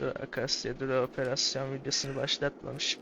Dur Akasya dur operasyon videosunu başlatmamış.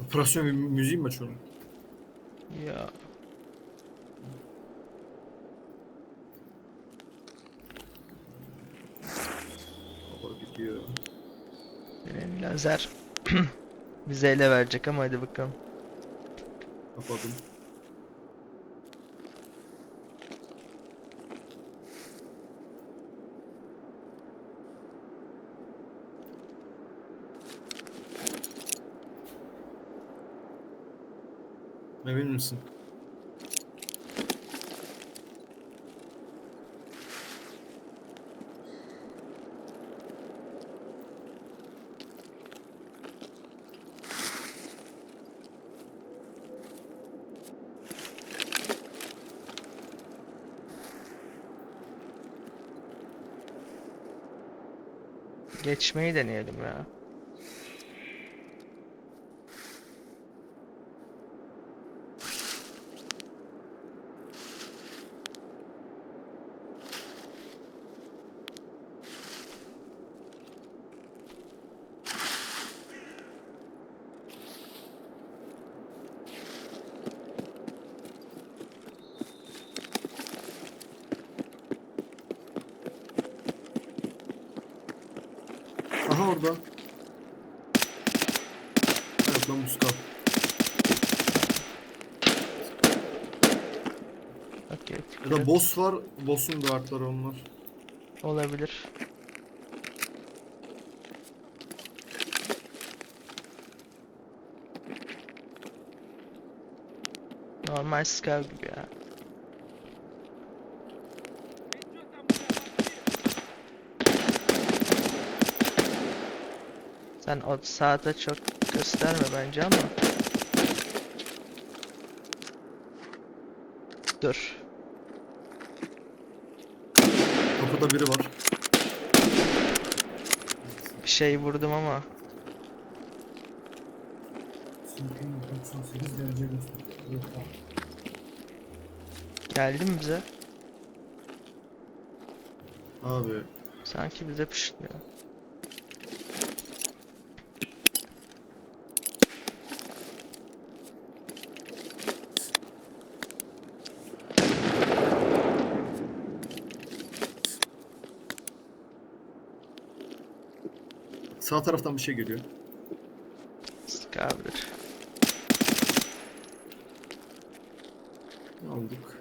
Operasyon mü- müziği mi açıyorum? Ya Kapalı gidiyor. Lazer bize ele verecek ama hadi bakalım. Kapadım. Emin misin? Geçmeyi deneyelim ya. Aha orada. Evet lan Muska. Okey. Ya da boss var. Boss'un guardları onlar. Olabilir. Normal scav gibi ya. Sen o saate çok gösterme bence ama. Dur. Kapıda biri var. Bir şey vurdum ama. Çünkü 98 derece gösteriyor. Geldi mi bize? Abi. Sanki bize pışlıyor. Sağ taraftan bir şey geliyor. Scav'dır. Aldık.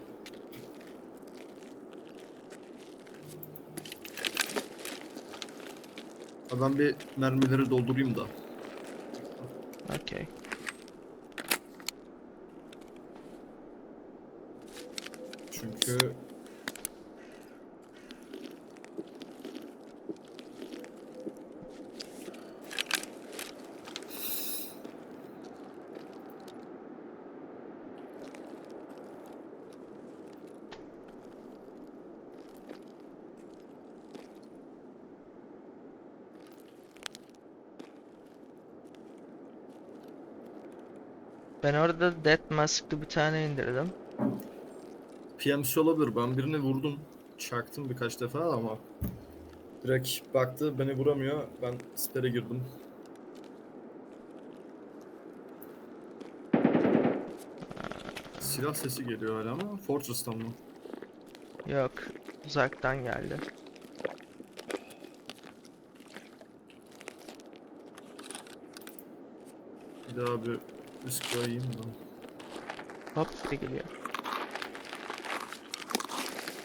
Ben bir mermileri doldurayım da. Okey. Çünkü Ben orada Death Mask'lı bir tane indirdim. PMC olabilir. Ben birini vurdum. Çaktım birkaç defa ama direkt baktı beni vuramıyor. Ben spere girdim. Silah sesi geliyor hala ama Fortress'tan mı? Yok. Uzaktan geldi. Bir daha bir risk koyayım da. Hop bir geliyor.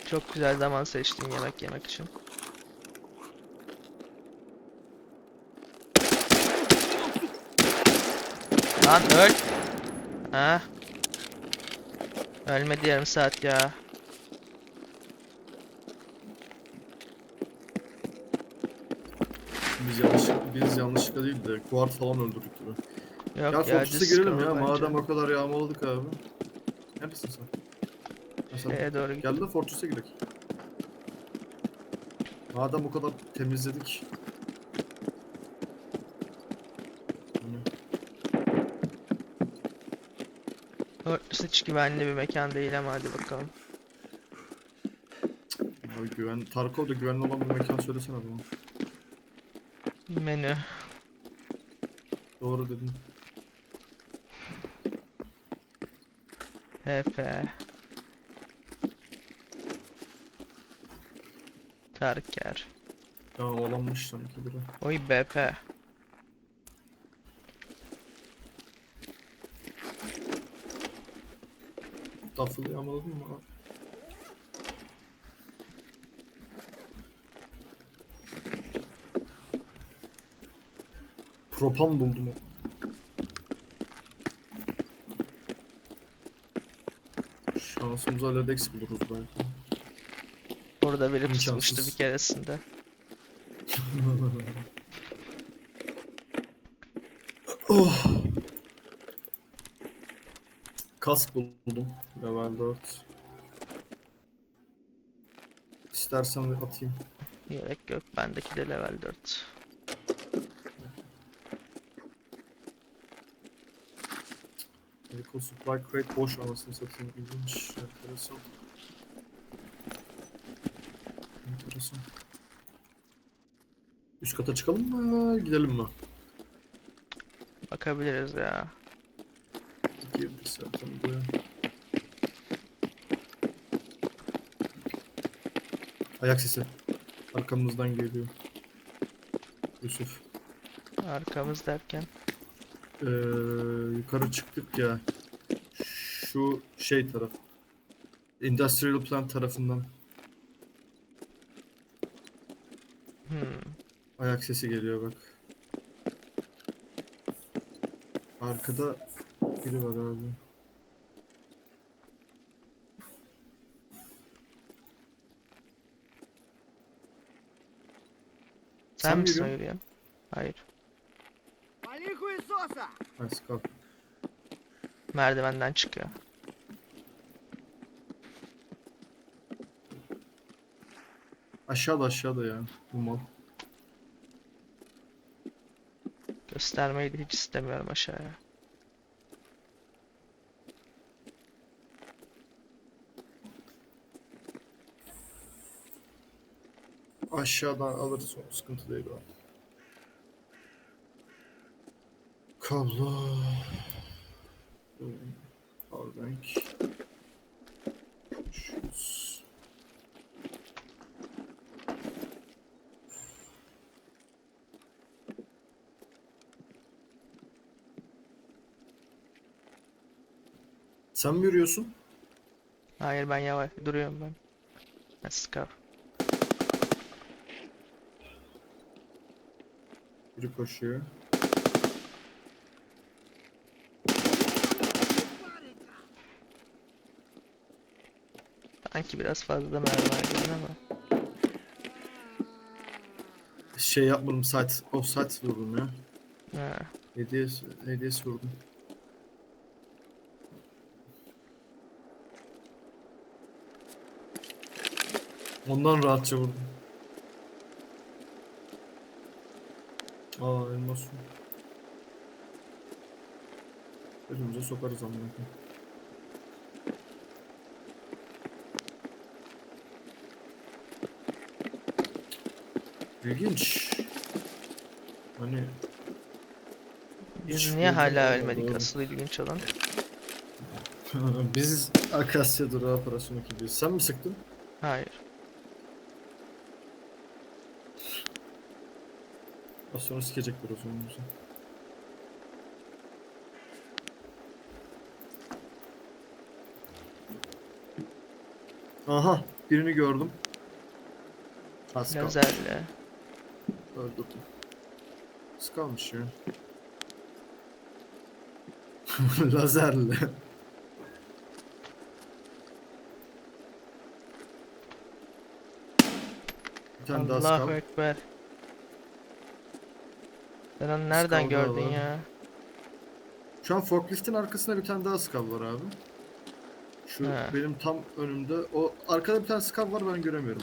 Çok güzel zaman seçtin yemek yemek için. Lan öl. Ha? Ölmedi yarım saat ya. Biz yanlış biz yanlışlıkla değil de Guard falan öldürdük gibi. Yok ya, düz girelim ya madem o kadar yağmaladık abi. Neredesin sen? Sen Şeye doğru git. Gel de Fortress'a gidelim. Madem bu kadar temizledik. Örtüsü hiç güvenli bir mekan değil ama hadi bakalım. abi güven, Tarkov'da güvenli olan bir mekan söylesene bana. Menü. Doğru dedin. HP. Terker. Ya olanmış sanki biri. Oy BP. Duffel yağmaladın mı? Propan buldum. Şansımıza Ledex buluruz belki. Burada biri pusmuştu İmkansız. bir keresinde. oh. Kask buldum. Level 4. İstersen de atayım. Gerek yok. Bendeki de level 4. Medical Supply Crate boş anasını satayım. İlginç. Enteresan. Enteresan. Üst kata çıkalım mı? Gidelim mi? Bakabiliriz ya. Girdik zaten buraya. Ayak sesi. Arkamızdan geliyor. Yusuf. Arkamız derken. Ee, yukarı çıktık ya. Şu şey taraf. Industrial plant tarafından Hmm. ayak sesi geliyor bak. Arkada biri var abi. Sen, Sen mi yürüyen? Hayır. Let's go. Merdivenden çıkıyor. Aşağıda aşağıda ya bu mal. Göstermeyi de hiç istemiyorum aşağıya. Aşağıdan alırız onu sıkıntı değil abi. Kablo. Powerbank. Sen mi yürüyorsun? Hayır ben yavaş duruyorum ben. Ha, Scarf. Biri koşuyor. Sanki biraz fazla mermi harcadın ama. Şey yapmadım site, o site vurdum ya. Ha. Hediye, hediyesi vurdum. Ondan rahatça vurdum. Aa elmas. Elimize sokarız amına koyayım. İlginç. Hani Biz niye hala ölmedik asıl ilginç olan? Biz Akasya Durağı operasyonu gidiyoruz. Sen mi sıktın? Hayır. Az sonra sikecekler o zaman bizi. Aha birini gördüm. Az kaldı. Öldürdüm. Az kalmış ya. Lazerle. Bir tane daha Allahu skal. Ekber. Sen onu nereden Skal daha gördün var. ya? Şu an forkliftin arkasında bir tane daha skav var abi. Şu He. benim tam önümde. O arkada bir tane skav var ben göremiyorum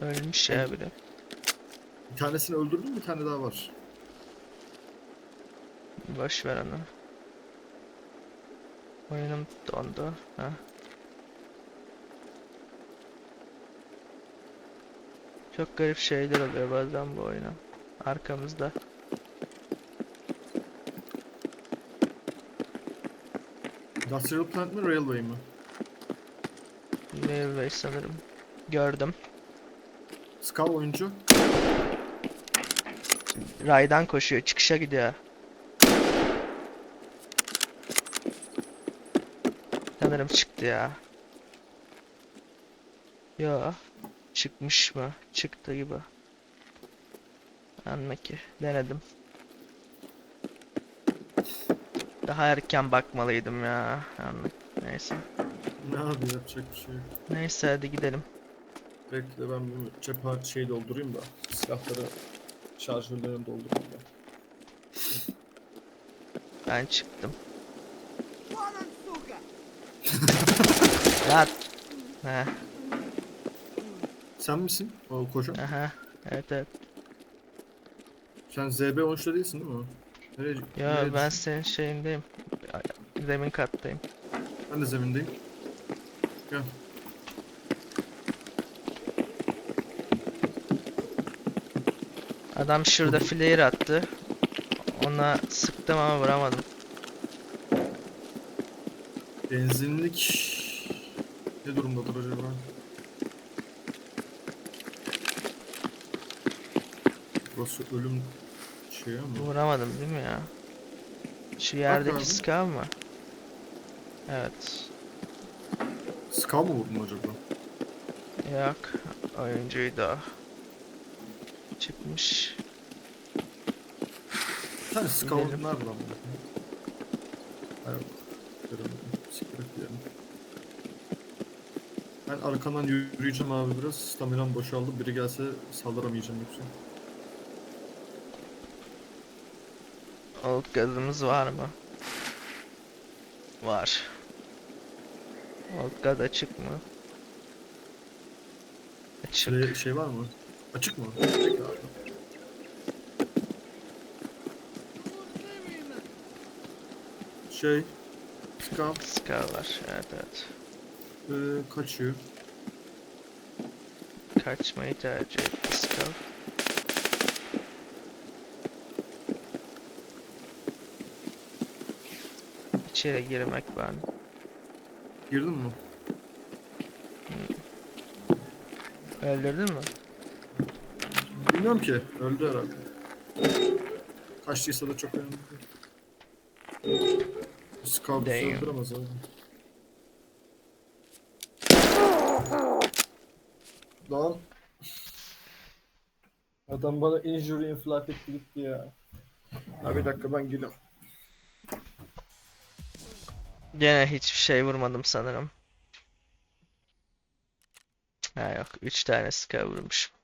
onu. Ölmüş ya biri. Bir tanesini öldürdüm bir tane daha var. Boş ver onu. Oyunum dondu. Ha. Çok garip şeyler oluyor bazen bu oyuna. Arkamızda. Industrial Plant mi Railway mi? Railway sanırım. Gördüm. Skav oyuncu. Raydan koşuyor. Çıkışa gidiyor. Sanırım çıktı ya. Yo. Çıkmış mı? Çıktı gibi. Anla ki. Denedim. Daha erken bakmalıydım ya. Anlık. Neyse. Ne abi yapacak bir şey yok. Neyse hadi gidelim. Bekle ben bu cephe şey doldurayım da. Silahları Şarjörlerim doldu. Ben çıktım. Lan. Ha, Sen misin? O koşan. aha. Evet evet. Sen ZB13'te değilsin değil mi? Nereye? Ya nereye- ben senin şeyindeyim. Zemin kattayım. Ben de zemindeyim. Gel. Adam şurada flare attı. Ona sıktım ama vuramadım. Benzinlik ne durumdadır acaba? Burası ölüm şey ama. Vuramadım değil mi ya? Şu yerdeki skav mı? Evet. Skav mı vurdun acaba? Yok. Oyuncuydu o. Çıkmış. Gidelim. nerede lan bu? Hayır. Ben arkandan yürüyeceğim abi biraz. Staminam boşaldı. Biri gelse saldıramayacağım yoksa. Old gazımız var mı? Var. Old gaz açık mı? Açık. Şey, şey var mı? Açık mı? Açık abi. Şey, Skav Skav var. Evet evet. e, kaçıyor. Kaçmayı tercih etti Skav. İçeri girmek ben. Girdin mi? Öldürdün mü? Bilmiyorum ki. Öldü herhalde. Kaçtıysa da çok önemli değil. Damn. öldüremez abi. Lan. Adam bana injury etti gitti ya. Ha bir dakika ben geliyorum. Gene hiçbir şey vurmadım sanırım. Ha yok. 3 tane Skav vurmuşum.